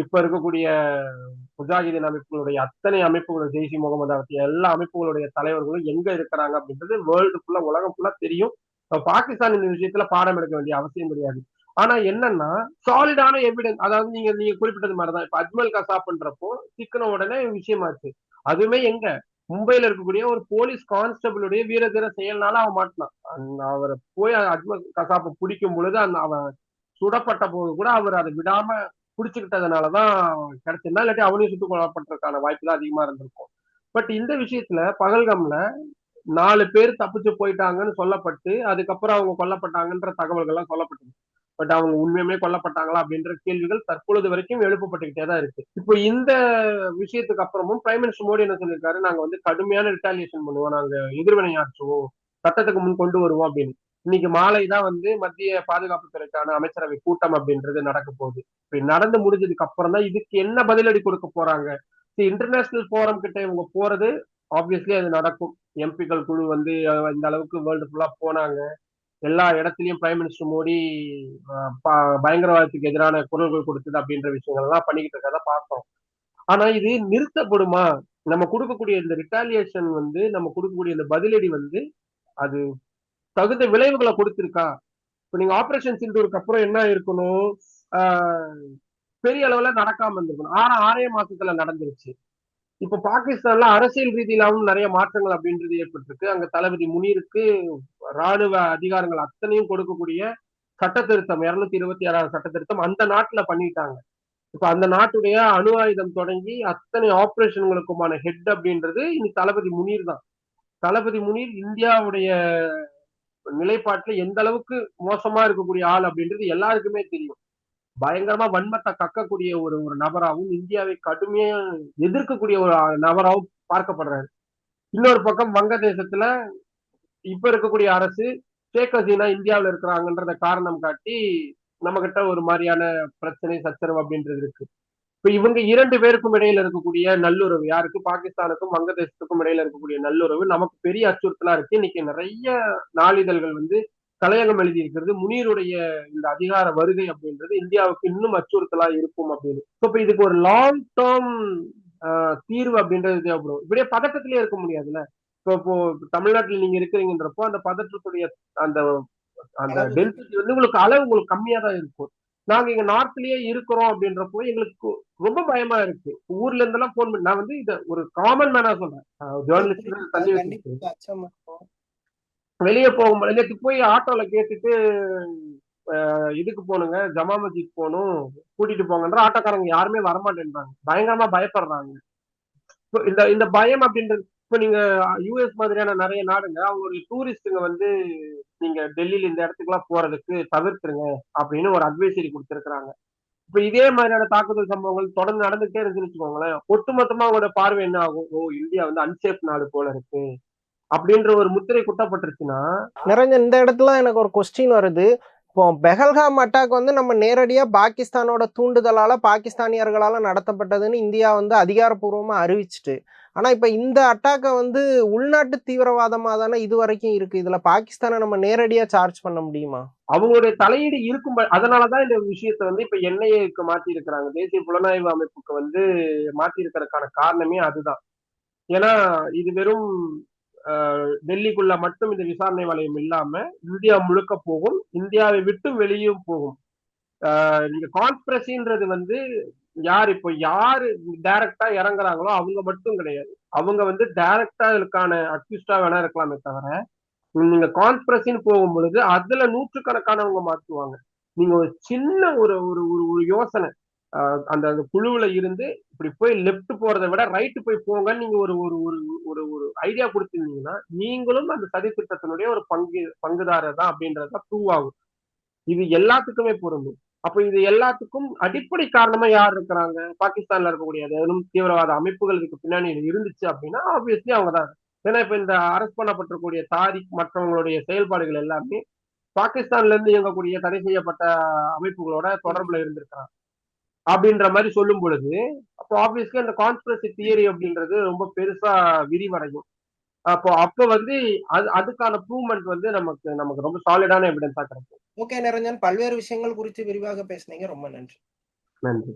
Speaker 2: இப்ப இருக்கக்கூடிய முஜாஹிதீன் அமைப்புகளுடைய அத்தனை அமைப்புகளும் ஜெய்ஷி முகமது ஆகட்டும் எல்லா அமைப்புகளுடைய தலைவர்களும் எங்க இருக்கிறாங்க அப்படின்றது வேர்ல்டு ஃபுல்லா உலகம் ஃபுல்லா தெரியும். பாகிஸ்தான் இந்த விஷயத்துல பாடம் எடுக்க வேண்டிய அவசியம் கிடையாது. ஆனா என்னன்னா சாலிடான எவிடன்ஸ் அதாவது நீங்க நீங்க குறிப்பிட்டது மாதிரிதான். இப்ப அஜ்மல் கசாப்ன்றப்போ சிக்கன உடனே விஷயமாச்சு அதுவுமே எங்க? மும்பையில இருக்கக்கூடிய ஒரு போலீஸ் கான்ஸ்டபிளுடைய வீரதீர செயல்னால அவன் மாட்டினான். அவரை போய் அஜ்மல் கசாப்பை பிடிக்கும் பொழுது அந்த அவன் சுடப்பட்ட போது கூட அவர் அதை விடாம பிடிச்சுக்கிட்டதுனாலதான் கிடைச்சிருந்தா இல்லாட்டி அவனையும் சுட்டுக் கொல்லப்பட்டிருக்கான வாய்ப்பு தான் அதிகமா இருந்திருக்கும். பட் இந்த விஷயத்துல பகல்கம்ல நாலு பேர் தப்பிச்சு போயிட்டாங்கன்னு சொல்லப்பட்டு அதுக்கப்புறம் அவங்க கொல்லப்பட்டாங்கன்ற தகவல்கள்லாம் சொல்லப்பட்டது. பட் அவங்க உண்மையுமே கொல்லப்பட்டாங்களா அப்படின்ற கேள்விகள் தற்பொழுது வரைக்கும் எழுப்பப்பட்டுக்கிட்டே தான் இருக்கு. இப்போ இந்த விஷயத்துக்கு அப்புறமும் பிரைம் மினிஸ்டர் மோடி என்ன சொல்லியிருக்காரு? நாங்க வந்து கடுமையான ரிட்டாலியேஷன் பண்ணுவோம். நாங்க எதிர்வினை ஆற்றுவோம். சட்டத்துக்கு முன் கொண்டு வருவோம் அப்படின்னு. இன்னைக்கு மாலை தான் வந்து மத்திய பாதுகாப்புத்துறைக்கான அமைச்சரவை கூட்டம் அப்படின்றது நடக்க போகுது. இப்ப நடந்து முடிஞ்சதுக்கு அப்புறம் தான் இதுக்கு என்ன பதிலடி கொடுக்க போறாங்க? இன்டர்நேஷனல் போரம் கிட்ட இவங்க போறது ஆப்வியஸ்லி அது நடக்கும். எம்பிக்கள் குழு வந்து இந்த அளவுக்கு வேர்ல்டு ஃபுல்லா போனாங்க. எல்லா இடத்துலயும் பிரைம் மினிஸ்டர் மோடி ப- பயங்கரவாதத்துக்கு எதிரான குரல்கள் கொடுத்தது அப்படின்ற விஷயங்கள் எல்லாம் பண்ணிக்கிட்டு இருக்கதான் பார்த்தோம். ஆனா இது நிறுத்தப்படுமா? நம்ம கொடுக்கக்கூடிய இந்த ரிட்டாலியேஷன் வந்து நம்ம கொடுக்கக்கூடிய இந்த பதிலடி வந்து அது தகுந்த விளைவுகளை கொடுத்துருக்கா? இப்போ நீங்க ஆப்ரேஷன் சிந்தூருக்கு அப்புறம் என்ன இருக்கணும்? பெரிய அளவுல நடக்காம இருந்திருக்கணும். ஆனா ஆறே மாசத்துல நடந்துருச்சு. இப்ப பாகிஸ்தான்ல அரசியல் ரீதியிலாவும் நிறைய மாற்றங்கள் அப்படின்றது ஏற்பட்டிருக்கு. அங்க தளபதி முனீருக்கு ராணுவ அதிகாரங்கள் அத்தனையும் கொடுக்கக்கூடிய சட்ட திருத்தம் இருநூத்தி இருபத்தி ஆறாவது சட்ட திருத்தம் அந்த நாட்டுல பண்ணிட்டாங்க. இப்ப அந்த நாட்டுடைய அணு ஆயுதம் தொடங்கி அத்தனை ஆபரேஷன்களுக்குமான ஹெட் அப்படின்றது இனி தளபதி முனீர் தான். தளபதி முனீர் இந்தியாவுடைய நிலைப்பாட்டுல எந்த அளவுக்கு மோசமா இருக்கக்கூடிய ஆள் அப்படின்றது எல்லாருக்குமே தெரியும். பயங்கரமா வன்மத்தை கக்கக்கூடிய ஒரு ஒரு நபராகவும் இந்தியாவை கடுமையா எதிர்க்கக்கூடிய ஒரு நபராகவும் பார்க்கப்படுறாரு. இன்னொரு பக்கம் வங்கதேசத்துல இப்ப இருக்கக்கூடிய அரசு ஷேக் ஹசீனா இந்தியாவில இருக்கிறாங்கன்றத காரணம் காட்டி நம்ம கிட்ட ஒரு மாதிரியான பிரச்சனை சச்சரவு அப்படின்றது இருக்கு. இப்ப இவங்க இரண்டு பேருக்கும் இடையில இருக்கக்கூடிய நல்லுறவு யாருக்கு? பாகிஸ்தானுக்கும் வங்கதேசத்துக்கும் இடையில இருக்கக்கூடிய நல்லுறவு நமக்கு பெரிய அச்சுறுத்தலா இருக்கு. இன்னைக்கு நிறைய நாளிதழ்கள் வந்து கலையகம் எழுதி இருக்கிறது முனீருடைய இந்த அதிகார வருகை அப்படின்றது இந்தியாவுக்கு இன்னும் அச்சுறுத்தலா இருக்கும் அப்படின்னு. இப்ப இதுக்கு ஒரு லாங் டேர்ம் தீர்வு அப்படின்றது தேவைப்படும் இப்படியே பதட்டத்திலேயே இருக்க முடியாதுல்ல? இப்போ இப்போ தமிழ்நாட்டில் நீங்க இருக்கிறீங்கன்றப்போ அந்த பதற்றத்துடைய அந்த அந்த. டென்சிட்டி வந்து உங்களுக்கு அளவு உங்களுக்கு கம்மியா தான் இருக்கும். நாங்க இங்க நார்த்லயே இருக்கிறோம் அப்படின்றப்போ எங்களுக்கு ரொம்ப பயமா இருக்கு. ஊர்ல இருந்தெல்லாம் போன் பண்ணி நான் வந்து இத ஒரு காமன் மேனா சொல்றேன் ஜேர்னலிஸ்ட் தள்ளி
Speaker 1: இருக்கும்.
Speaker 2: வெளியே போகும்போது நேற்று போய் ஆட்டோல கேட்டுட்டு இதுக்கு போகணுங்க ஜமா மஸ்ஜித் போகணும் கூட்டிட்டு போங்கன்ற ஆட்டோக்காரங்க யாருமே வரமாட்டேன்றாங்க. பயங்கரமா பயப்படுறாங்க. இப்போ இந்த இந்த பயம் அப்படின்றது இப்போ நீங்க யூஎஸ் மாதிரியான நிறைய நாடுங்க அவங்களுடைய டூரிஸ்ட்டுங்க வந்து நீங்க டெல்லியில இந்த இடத்துக்குலாம் போறதுக்கு தவிர்த்துருங்க அப்படின்னு ஒரு அட்வைசரி கொடுத்துருக்குறாங்க. இப்ப இதே மாதிரியான தாக்குதல் சம்பவங்கள் தொடர்ந்து நடந்துகிட்டே இருக்குன்னு வச்சுக்கோங்களேன் ஒட்டுமொத்தமா அவங்களோட பார்வை என்ன ஆகும்? ஓ இந்தியா வந்து அன்சேஃப் நாடு போல இருக்கு அப்படின்ற ஒரு முத்திரை குட்டப்பட்டுருச்சுன்னா?
Speaker 1: நிறைஞ்ச இந்த இடத்துல எனக்கு ஒரு கொஸ்டின் வருது. இப்போ பெஹல்காம் அட்டாக் வந்து நம்ம நேரடியாக பாகிஸ்தானோட தூண்டுதலால பாகிஸ்தானியர்களால் நடத்தப்பட்டதுன்னு இந்தியா வந்து அதிகாரப்பூர்வமாக அறிவிச்சிட்டு ஆனா இப்போ இந்த அட்டாக்கை வந்து உள்நாட்டு தீவிரவாதமாக தானே இது வரைக்கும் இருக்கு. இதுல பாகிஸ்தானை நம்ம நேரடியாக சார்ஜ் பண்ண முடியுமா?
Speaker 2: அவங்களுடைய தலையீடு இருக்கும் அதனால அதனாலதான் இந்த விஷயத்தை வந்து இப்போ என்ஐஏக்கு மாத்தி இருக்கிறாங்க தேசிய புலனாய்வு அமைப்புக்கு வந்து மாற்றியிருக்கிறதுக்கான காரணமே அதுதான். ஏன்னா இது வெறும் ஆஹ், டெல்லிக்குள்ள மட்டும் இந்த விசாரணை வலயம் இல்லாம இந்தியா முழுக்க போகும். இந்தியாவை விட்டு வெளியும் போகும். ஆஹ், இந்த கான்ஸ்பிரசின்றது வந்து யார் இப்போ யாரு டைரக்டா இறங்குறாங்களோ அவங்க மட்டும் கிடையாது. அவங்க வந்து டைரக்டா இதுக்கான அக்யூஸ்டா வேணா இருக்கலாமே தவிர நீங்க கான்ஸ்பிரசின்னு போகும் பொழுது அதுல நூற்றுக்கணக்கானவங்க மாற்றுவாங்க. நீங்க ஒரு சின்ன ஒரு ஒரு ஒரு ஒரு யோசனை. ஆஹ் அந்த அந்த குழுவுல இருந்து இப்படி போய் லெஃப்ட் போறதை விட ரைட்டு போய் போங்க நீங்க ஒரு ஒரு ஒரு ஒரு ஒரு ஐடியா கொடுத்துருந்தீங்கன்னா நீங்களும் அந்த சதி திட்டத்தினுடைய ஒரு பங்கு பங்குதாரர் தான் அப்படின்றத ப்ரூவ் ஆகும். இது எல்லாத்துக்குமே பொருந்தும். அப்ப இது எல்லாத்துக்கும் அடிப்படை காரணமா யார் இருக்கிறாங்க? பாகிஸ்தான்ல இருக்கக்கூடிய ஏதேனும் தீவிரவாத அமைப்புகள் இதுக்கு பின்னாடி இருந்துச்சு அப்படின்னா ஆப்வியஸ்லி அவங்க தான் ஏன்னா இப்ப இந்த அரெஸ்ட் பண்ணப்பட்டிருக்கக்கூடிய தாரிக் மற்றவங்களுடைய செயல்பாடுகள் எல்லாமே பாகிஸ்தான்ல இருந்து இயங்கக்கூடிய தடை செய்யப்பட்ட அமைப்புகளோட தொடர்புல இருந்திருக்கிறாங்க. அப்படின்ற மாதிரி சொல்லும் பொழுது அப்போ ஆப்வியஸ்லி அந்த கான்ஸ்பிரசி தியரி அப்படின்றது ரொம்ப பெருசா விரிவடையும். அப்போ அப்ப வந்து அது அதுக்கான ப்ரூவ்மெண்ட் வந்து நமக்கு நமக்கு ரொம்ப சாலிடான எவிடன்ஸா கிடைக்கும்.
Speaker 1: ஓகே நிரஞ்சன். பல்வேறு விஷயங்கள் குறித்து விரிவாக பேசுனீங்க. ரொம்ப நன்றி.
Speaker 2: நன்றி.